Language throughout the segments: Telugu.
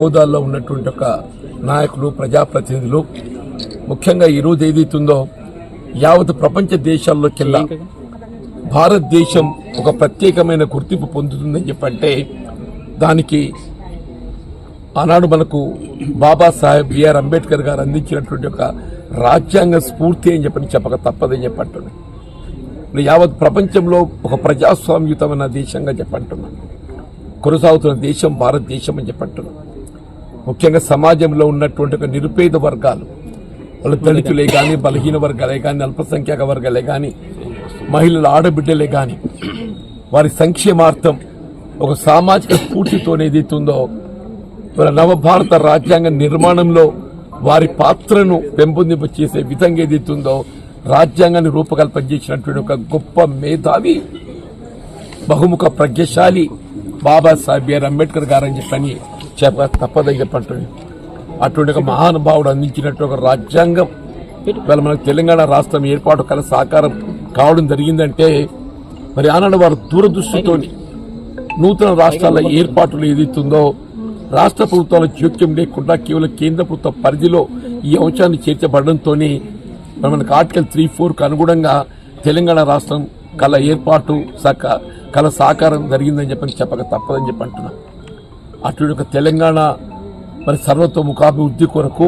హోదాల్లో ఉన్నటువంటి ఒక నాయకులు ప్రజాప్రతినిధులు. ముఖ్యంగా ఈరోజు ఏదైతుందో యావత్ ప్రపంచ దేశాల్లోకెల్లా భారతదేశం ఒక ప్రత్యేకమైన గుర్తింపు పొందుతుందని చెప్పంటే దానికి ఆనాడు మనకు బాబాసాహెబ్ బిఆర్ అంబేద్కర్ గారు అందించినటువంటి ఒక రాజ్యాంగ స్ఫూర్తి అని చెప్పని చెప్పక తప్పదని చెప్పంటున్నాను యావత్ ప్రపంచంలో ఒక ప్రజాస్వామ్యుతమైన దేశంగా చెప్పంటున్నాను కొనసాగుతున్న దేశం భారతదేశం అని చెప్పంటున్నాను ముఖ్యంగా సమాజంలో ఉన్నటువంటి ఒక నిరుపేద వర్గాలు వాళ్ళు దళితులే కానీ బలహీన వర్గాలే కానీ అల్పసంఖ్యాక వర్గాలే కానీ మహిళల ఆడబిడ్డలే కానీ వారి సంక్షేమార్థం ఒక సామాజిక స్ఫూర్తితో ఏదైతుందో మన నవభారత రాజ్యాంగ నిర్మాణంలో వారి పాత్రను పెంపొందింప చేసే విధంగా ఏదైతుందో రాజ్యాంగాన్ని రూపకల్పన చేసినటువంటి ఒక గొప్ప మేధావి బహుముఖ ప్రజ్ఞశాలి బాబాసాహెబ్ బిఆర్ అంబేద్కర్ గారని చెప్పని చెప్ప తప్పదగిన చెప్పంటుంది అటువంటి ఒక మహానుభావుడు అందించినట్టు ఒక రాజ్యాంగం. ఇవాళ మనకు తెలంగాణ రాష్ట్రం ఏర్పాటు కల సాకారం కావడం జరిగిందంటే మరి ఆనాడు వారు దూరదృష్టితోని నూతన రాష్ట్రాల ఏర్పాటులు ఏదైతుందో రాష్ట్ర ప్రభుత్వాల జోక్యం లేకుండా కేవలం కేంద్ర ప్రభుత్వ పరిధిలో ఈ అంశాన్ని చేర్చబడంతో మనకు ఆర్టికల్ త్రీ ఫోర్కు అనుగుణంగా తెలంగాణ రాష్ట్రం కళ ఏర్పాటు సక కళ సాకారం జరిగిందని చెప్పని చెప్పక తప్పదని చెప్పి అంటున్నాను అటువంటి ఒక తెలంగాణ మరి సర్వతోముఖాభివృద్ధి కొరకు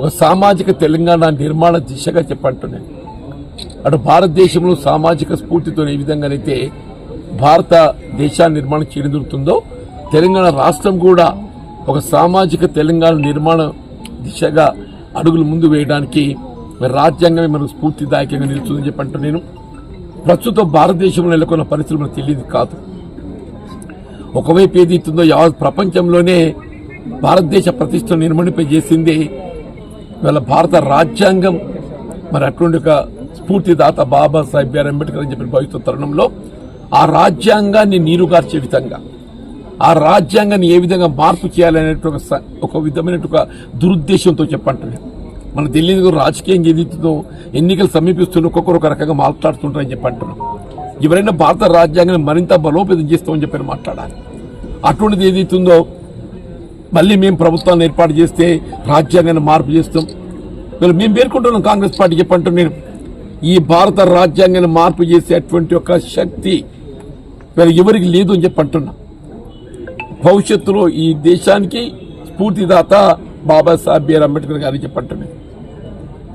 ఒక సామాజిక తెలంగాణ నిర్మాణ దిశగా చెప్పంటున్నాను అటు భారతదేశంలో సామాజిక స్ఫూర్తితో ఏ విధంగానైతే భారత దేశాన్ని నిర్మాణం చేయదొరుకుతుందో తెలంగాణ రాష్ట్రం కూడా ఒక సామాజిక తెలంగాణ నిర్మాణ దిశగా అడుగులు ముందు వేయడానికి మరి రాజ్యాంగమే మనకు స్ఫూర్తిదాయకంగా నిలుస్తుందని చెప్పంటూ నేను. ప్రస్తుతం భారతదేశంలో నెలకొన్న పరిస్థితులు మనకు తెలియదు కాదు. ఒకవైపు ఏది ఇస్తుందో యావత్ ప్రపంచంలోనే భారతదేశ ప్రతిష్టను నిర్మణింపజేసింది ఇవాళ భారత రాజ్యాంగం. మరి అటువంటి ఒక స్ఫూర్తిదాత బాబాసాహెబ్ బిఆర్ అంబేద్కర్ అని చెప్పిన భవిష్యత్ తరుణంలో ఆ రాజ్యాంగాన్ని నీరుగార్చే విధంగా ఆ రాజ్యాంగాన్ని ఏ విధంగా మార్పు చేయాలనే ఒక స- ఒక విధమైన ఒక దురుద్దేశంతో చెప్పంటాను మన ఢిల్లీ రాజకీయం ఏదైతుందో ఎన్నికలు సమీపిస్తున్న ఒక్కొక్కరు ఒక రకంగా మాట్లాడుతుంటారని చెప్పంటున్నాం ఎవరైనా భారత రాజ్యాంగాన్ని మరింత బలోపేతం చేస్తామని చెప్పి మాట్లాడాలి. అటువంటిది ఏదైతుందో మళ్ళీ మేము ప్రభుత్వాన్ని ఏర్పాటు చేస్తే రాజ్యాంగాన్ని మార్పు చేస్తాం. వీళ్ళు మేము పేర్కొంటున్నాం కాంగ్రెస్ పార్టీ చెప్పంటూ నేను ఈ భారత రాజ్యాంగాన్ని మార్పు చేసేటువంటి ఒక శక్తి మరి ఎవరికి లేదు అని చెప్పంటున్నా భవిష్యత్తులో ఈ దేశానికి స్ఫూర్తిదాత బాబాసాహెబ్ బిఆర్ అంబేద్కర్ గారు చెప్పంటున్నాను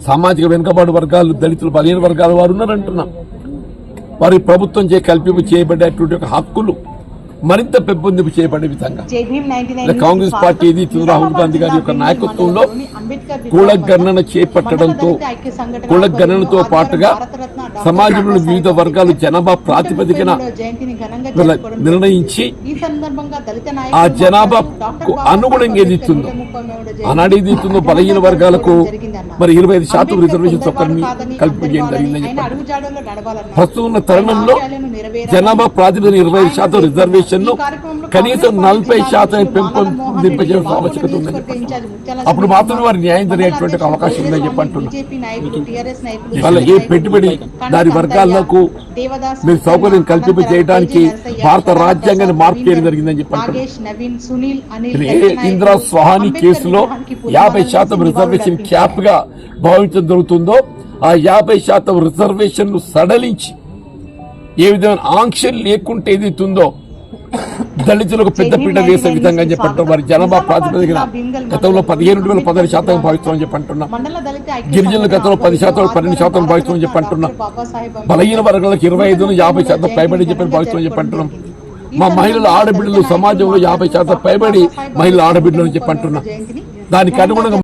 సామాజిక వెనుకబాటు వర్గాలు దళితులు బలహీన వర్గాల వారు ఉన్నారంటున్నాం. వారి ప్రభుత్వం చే కల్పింపు చేయబడేటువంటి ఒక హక్కులు. మరింత పెంపొందింపు చేయబడే విధంగా. జై భీమ్ 99 ఇలా కాంగ్రెస్ పార్టీ ఇస్తుందో రాహుల్ గాంధీ గారి యొక్క నాయకత్వంలో కుల గణన చేపట్టడంతో కుల గణనతో పాటుగా సమాజంలోని వివిధ వర్గాలు జనాభా ప్రాతిపదికన నిర్ణయించి ఆ జనాభాకు అనుగుణంగా ఏది ఇస్తుందో ఆనాడు ఏది ఇస్తుందో బలహీన వర్గాలకు మరి ఇరవై ఐదు శాతం కల్పించడం జరిగిందని చెప్పారు. ప్రస్తుతం ఉన్న తరుణంలో జనాభా ప్రాతిపదికన ఇరవై ఐదు శాతం రిజర్వేషన్ ను కనీసం నలభై శాతం పెంపొందింపజేయాల్సిన ఆవశ్యకత ఉందని చెప్పారు. అప్పుడు మాత్రమే వారి న్యాయం జరిగేటువంటి అవకాశం ఉందని చెప్పి అంటున్నాం వాళ్ళ ఏ పెట్టుబడి దాని వర్గాలకు మీరు సౌకర్యం కల్పింప చేయడానికి భారత రాజ్యాంగాన్ని మార్పు చేయడం జరిగిందని చెప్పి అంటున్నాం నాగేష్ నవీన్ సునీల్ అనిల్ ఏ ఇందిరా స్వహాని కేసులో యాభై శాతం రిజర్వేషన్ క్యాప్గా భావించడం జరుగుతుందో ఆ యాభై శాతం రిజర్వేషన్ను సడలించి ఏ విధమైన ఆంక్షలు లేకుంటే ఏదైతుందో దళితులకు పెద్ద పీట వేసే విధంగా అని చెప్పంటాం వారి జనాభా ప్రాతిపదికన గతంలో పదిహేను వేల పదహారు శాతం భావిస్తామని చెప్పి ఐక్య గిరిజనుల గతంలో పది శాతం, పన్నెండు శాతం భావిస్తామని చెప్పి అంబేద్కర్ బలహీన వర్గాలకు ఇరవై ఐదు యాభై శాతం పైబడి చెప్పని భావిస్తామని చెప్పి అంటున్నాం మా మహిళల ఆడబిడ్డలు సమాజంలో యాభై శాతం పైబడి మహిళల ఆడబిడ్డలు అని చెప్పి అంటున్నాం దానికి అనుగుణంగా